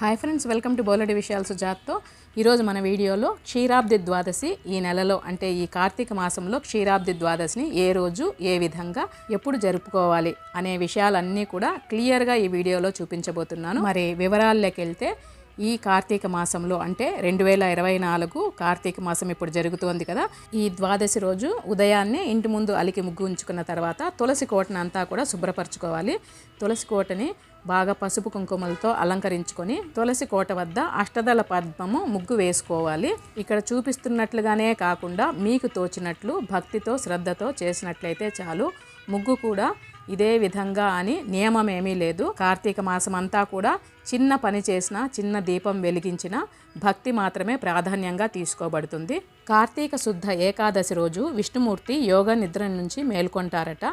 Hi friends welcome to బోలెడి విషయాలు సుజాత్తో ఈరోజు మన వీడియోలో క్షీరాబ్ది ద్వాదశి ఈ నెలలో అంటే ఈ కార్తీక మాసంలో క్షీరాబ్ది ద్వాదశిని ఏ రోజు ఏ విధంగా ఎప్పుడు జరుపుకోవాలి అనే విషయాలన్నీ కూడా క్లియర్గా ఈ వీడియోలో చూపించబోతున్నాను. మరి వివరాల్లోకి వెళ్తే ఈ కార్తీక మాసంలో అంటే రెండు వేల ఇరవై నాలుగు కార్తీక మాసం ఇప్పుడు జరుగుతోంది కదా. ఈ ద్వాదశి రోజు ఉదయాన్నే ఇంటి ముందు అలికి ముగ్గు ఉంచుకున్న తర్వాత తులసి కోటను అంతా కూడా శుభ్రపరచుకోవాలి. తులసి కోటని బాగా పసుపు కుంకుమలతో అలంకరించుకొని తులసి కోట వద్ద అష్టదళ పద్మము ముగ్గు వేసుకోవాలి. ఇక్కడ చూపిస్తున్నట్లుగానే కాకుండా మీకు తోచినట్లు భక్తితో శ్రద్ధతో చేసినట్లయితే చాలు. ముగ్గు కూడా ఇదే విధంగా అని నియమం ఏమీ లేదు. కార్తీక మాసం అంతా కూడా చిన్న పని చేసిన చిన్న దీపం వెలిగించిన భక్తి మాత్రమే ప్రాధాన్యంగా తీసుకోబడుతుంది. కార్తీక శుద్ధ ఏకాదశి రోజు విష్ణుమూర్తి యోగ నిద్ర నుంచి మేల్కొంటారట.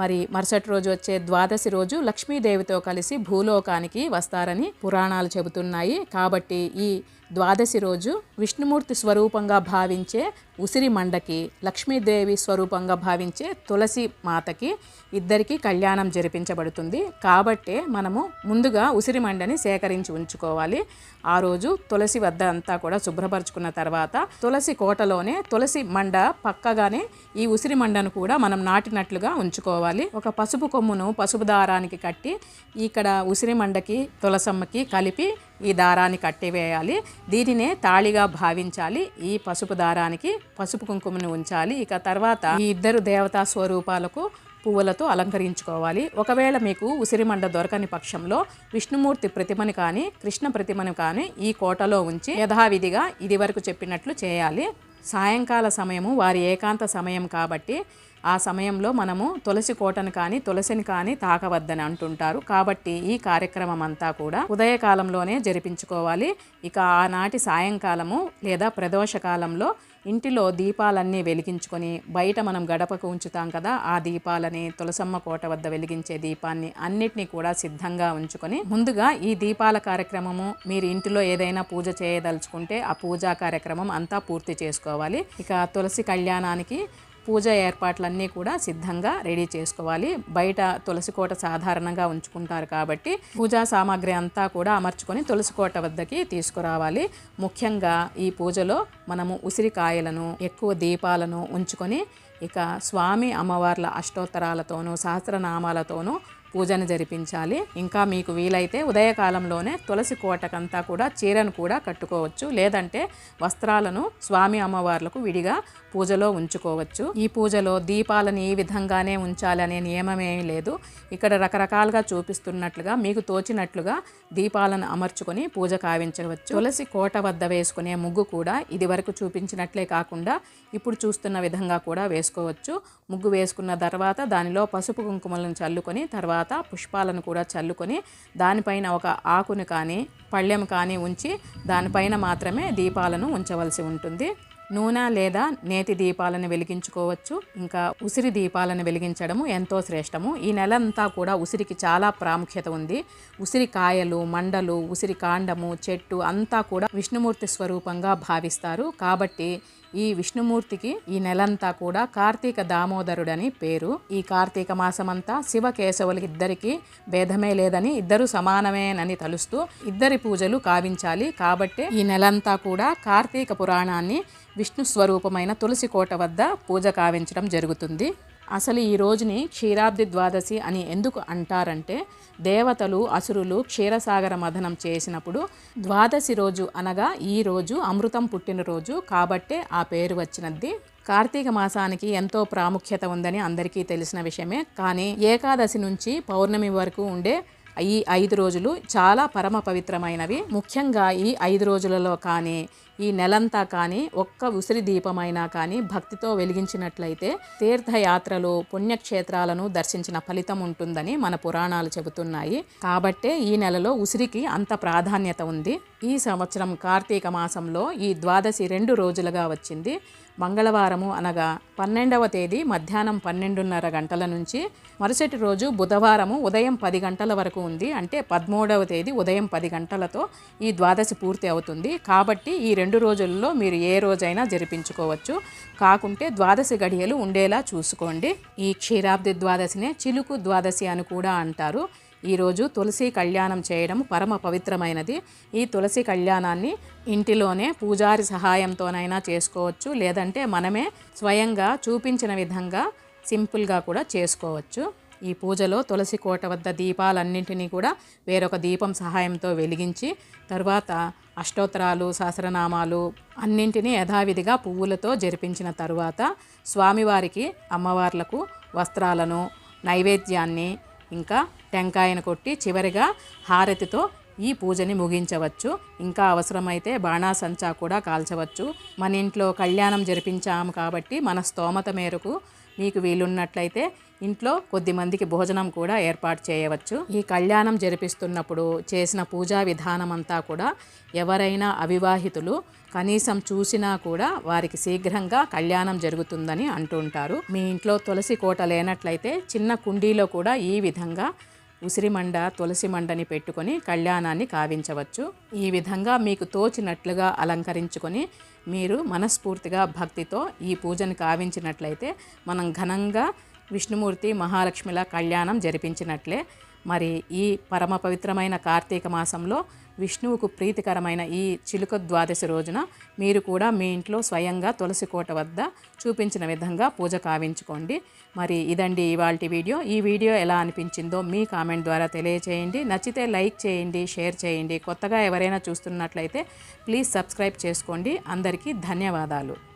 మరి మరుసటి రోజు వచ్చే ద్వాదశి రోజు లక్ష్మీదేవితో కలిసి భూలోకానికి వస్తారని పురాణాలు చెబుతున్నాయి. కాబట్టి ఈ ద్వాదశి రోజు విష్ణుమూర్తి స్వరూపంగా భావించే ఉసిరి మండకి లక్ష్మీదేవి స్వరూపంగా భావించే తులసి మాతకి ఇద్దరికీ కళ్యాణం జరిపించబడుతుంది. కాబట్టే మనము ముందుగా ఉసిరి మండని సేకరించి ఉంచుకోవాలి. ఆ రోజు తులసి వద్ద అంతా కూడా శుభ్రపరచుకున్న తర్వాత తులసి కోటలోనే తులసి మండ పక్కగానే ఈ ఉసిరి మండను కూడా మనం నాటినట్లుగా ఉంచుకోవాలి. ఒక పసుపు కొమ్మును పసుపు దారానికి కట్టి ఇక్కడ ఉసిరి మండకి తులసమ్మకి కలిపి ఈ దారాన్ని కట్టివేయాలి. దీనినే తాళిగా భావించాలి. ఈ పసుపు దారానికి పసుపు కుంకుమను ఉంచాలి. ఇక తర్వాత ఈ ఇద్దరు దేవతా స్వరూపాలకు పువ్వులతో అలంకరించుకోవాలి. ఒకవేళ మీకు ఉసిరిమండ దొరకని పక్షంలో విష్ణుమూర్తి ప్రతిమని కానీ కృష్ణ ప్రతిమని కానీ ఈ కోటలో ఉంచి యథావిధిగా ఇది వరకు చెప్పినట్లు చేయాలి. సాయంకాల సమయము వారి ఏకాంత సమయం కాబట్టి ఆ సమయంలో మనము తులసి కోటను కానీ తులసిని కానీ తాకవద్దని అంటుంటారు. కాబట్టి ఈ కార్యక్రమం అంతా కూడా ఉదయకాలంలోనే జరిపించుకోవాలి. ఇక ఆనాటి సాయంకాలము లేదా ప్రదోషకాలంలో ఇంటిలో దీపాలన్నీ వెలిగించుకొని బయట మనం గడపకు ఉంచుతాం కదా ఆ దీపాలని తులసమ్మ కోట వద్ద వెలిగించే దీపాన్ని అన్నిటినీ కూడా సిద్ధంగా ఉంచుకొని ముందుగా ఈ దీపాల కార్యక్రమము మీరు ఇంటిలో ఏదైనా పూజ చేయదలుచుకుంటే ఆ పూజా కార్యక్రమం అంతా పూర్తి చేసుకోవాలి. ఇక తులసి కళ్యాణానికి పూజ ఏర్పాట్లన్నీ కూడా సిద్ధంగా రెడీ చేసుకోవాలి. బయట తులసి కోట సాధారణంగా ఉంచుకుంటారు కాబట్టి పూజా సామాగ్రి అంతా కూడా అమర్చుకొని తులసి కోట వద్దకి తీసుకురావాలి. ముఖ్యంగా ఈ పూజలో మనము ఉసిరికాయలను ఎక్కువ దీపాలను ఉంచుకొని ఇక స్వామి అమ్మవార్ల అష్టోత్తరాలతోనూ సహస్రనామాలతోనూ పూజను జరిపించాలి. ఇంకా మీకు వీలైతే ఉదయకాలంలోనే తులసి కోటకంతా కూడా చీరను కూడా కట్టుకోవచ్చు. లేదంటే వస్త్రాలను స్వామి అమ్మవార్లకు విడిగా పూజలో ఉంచుకోవచ్చు. ఈ పూజలో దీపాలను ఈ విధంగానే ఉంచాలనే నియమమేమీ లేదు. ఇక్కడ రకరకాలుగా చూపిస్తున్నట్లుగా మీకు తోచినట్లుగా దీపాలను అమర్చుకొని పూజ కావించవచ్చు. తులసి కోట వద్ద వేసుకునే ముగ్గు కూడా ఇది వరకు చూపించినట్లే కాకుండా ఇప్పుడు చూస్తున్న విధంగా కూడా వేసుకోవచ్చు. ముగ్గు వేసుకున్న తర్వాత దానిలో పసుపు కుంకుమలను చల్లుకొని తర్వాత తర్వాత పుష్పాలను కూడా చల్లుకొని దానిపైన ఒక ఆకును కానీ పళ్ళెం కానీ ఉంచి దానిపైన మాత్రమే దీపాలను ఉంచవలసి ఉంటుంది. నూనె లేదా నేతి దీపాలను వెలిగించుకోవచ్చు. ఇంకా ఉసిరి దీపాలను వెలిగించడము ఎంతో శ్రేష్టము. ఈ నెల అంతా కూడా ఉసిరికి చాలా ప్రాముఖ్యత ఉంది. ఉసిరి కాయలు మండలు ఉసిరి కాండము చెట్టు అంతా కూడా విష్ణుమూర్తి స్వరూపంగా భావిస్తారు. కాబట్టి ఈ విష్ణుమూర్తికి ఈ నెలంతా కూడా కార్తీక దామోదరుడని పేరు. ఈ కార్తీక మాసమంతా శివ కేశవులకి ఇద్దరికి భేదమే లేదని ఇద్దరు సమానమేనని తలుస్తూ ఇద్దరి పూజలు కావించాలి కాబట్టే ఈ నెలంతా కూడా కార్తీక పురాణాన్ని విష్ణు స్వరూపమైన తులసి కోట వద్ద పూజ కావించడం జరుగుతుంది. అసలు ఈ రోజుని క్షీరాబ్ది ద్వాదశి అని ఎందుకు అంటారంటే దేవతలు అసురులు క్షీరసాగర మథనం చేసినప్పుడు ద్వాదశి రోజు అనగా ఈ రోజు అమృతం పుట్టినరోజు కాబట్టే ఆ పేరు వచ్చినది. కార్తీక మాసానికి ఎంతో ప్రాముఖ్యత ఉందని అందరికీ తెలిసిన విషయమే. కానీ ఏకాదశి నుంచి పౌర్ణమి వరకు ఉండే ఈ ఐదు రోజులు చాలా పరమ పవిత్రమైనవి. ముఖ్యంగా ఈ ఐదు రోజులలో కానీ ఈ నెలంతా కానీ ఒక్క ఉసిరి దీపమైనా కానీ భక్తితో వెలిగించినట్లయితే తీర్థయాత్రలు పుణ్యక్షేత్రాలను దర్శించిన ఫలితం ఉంటుందని మన పురాణాలు చెబుతున్నాయి. కాబట్టే ఈ నెలలో ఉసిరికి అంత ప్రాధాన్యత ఉంది. ఈ సంవత్సరం కార్తీక మాసంలో ఈ ద్వాదశి రెండు రోజులుగా వచ్చింది. మంగళవారము అనగా పన్నెండవ తేదీ మధ్యాహ్నం పన్నెండున్నర గంటల నుంచి మరుసటి రోజు బుధవారము ఉదయం పది గంటల వరకు ఉంది. అంటే పదమూడవ తేదీ ఉదయం పది గంటలతో ఈ ద్వాదశి పూర్తి అవుతుంది. కాబట్టి ఈ రెండు రోజుల్లో మీరు ఏ రోజైనా జరిపించుకోవచ్చు. కాకుంటే ద్వాదశి గడియలు ఉండేలా చూసుకోండి. ఈ క్షీరాబ్ది ద్వాదశినే చిలుకు ద్వాదశి అని కూడా అంటారు. ఈరోజు తులసి కళ్యాణం చేయడం పరమ పవిత్రమైనది. ఈ తులసి కళ్యాణాన్ని ఇంటిలోనే పూజారి సహాయంతోనైనా చేసుకోవచ్చు. లేదంటే మనమే స్వయంగా చూపించిన విధంగా సింపుల్గా కూడా చేసుకోవచ్చు. ఈ పూజలో తులసి కోట వద్ద దీపాలన్నింటినీ కూడా వేరొక దీపం సహాయంతో వెలిగించి తరువాత అష్టోత్తరాలు సహస్రనామాలు అన్నింటినీ యథావిధిగా పువ్వులతో జరిపించిన తరువాత స్వామివారికి అమ్మవార్లకు వస్త్రాలను నైవేద్యాన్ని ఇంకా టెంకాయను కొట్టి చివరిగా హారతితో ఈ పూజని ముగించవచ్చు. ఇంకా అవసరమైతే బాణాసంచా కూడా కాల్చవచ్చు. మన ఇంట్లో కళ్యాణం జరిపించాము కాబట్టి మన స్తోమత మేరకు మీకు వీలున్నట్లయితే ఇంట్లో కొద్ది మందికి భోజనం కూడా ఏర్పాటు చేయవచ్చు. ఈ కళ్యాణం జరిపిస్తున్నప్పుడు చేసిన పూజా విధానం అంతా కూడా ఎవరైనా అవివాహితులు కనీసం చూసినా కూడా వారికి శీఘ్రంగా కళ్యాణం జరుగుతుందని అంటుంటారు. మీ ఇంట్లో తులసి కోట లేనట్లయితే చిన్న కుండీలో కూడా ఈ విధంగా ఉసిరిమండ తులసి మండని పెట్టుకొని కళ్యాణాన్ని కావించవచ్చు. ఈ విధంగా మీకు తోచినట్లుగా అలంకరించుకొని మీరు మనస్ఫూర్తిగా భక్తితో ఈ పూజను కావించినట్లయితే మనం ఘనంగా విష్ణుమూర్తి మహాలక్ష్మిల కళ్యాణం జరిపించినట్లే. మరి ఈ పరమ పవిత్రమైన కార్తీక మాసంలో విష్ణువుకు ప్రీతికరమైన ఈ చిలుక ద్వాదశి రోజున మీరు కూడా మీ ఇంట్లో స్వయంగా తులసి కోట వద్ద చూపించిన విధంగా పూజ కావించుకోండి. మరి ఇదండి ఇవాళ వీడియో. ఈ వీడియో ఎలా అనిపించిందో మీ కామెంట్ ద్వారా తెలియచేయండి. నచ్చితే లైక్ చేయండి షేర్ చేయండి. కొత్తగా ఎవరైనా చూస్తున్నట్లయితే ప్లీజ్ సబ్స్క్రైబ్ చేసుకోండి. అందరికీ ధన్యవాదాలు.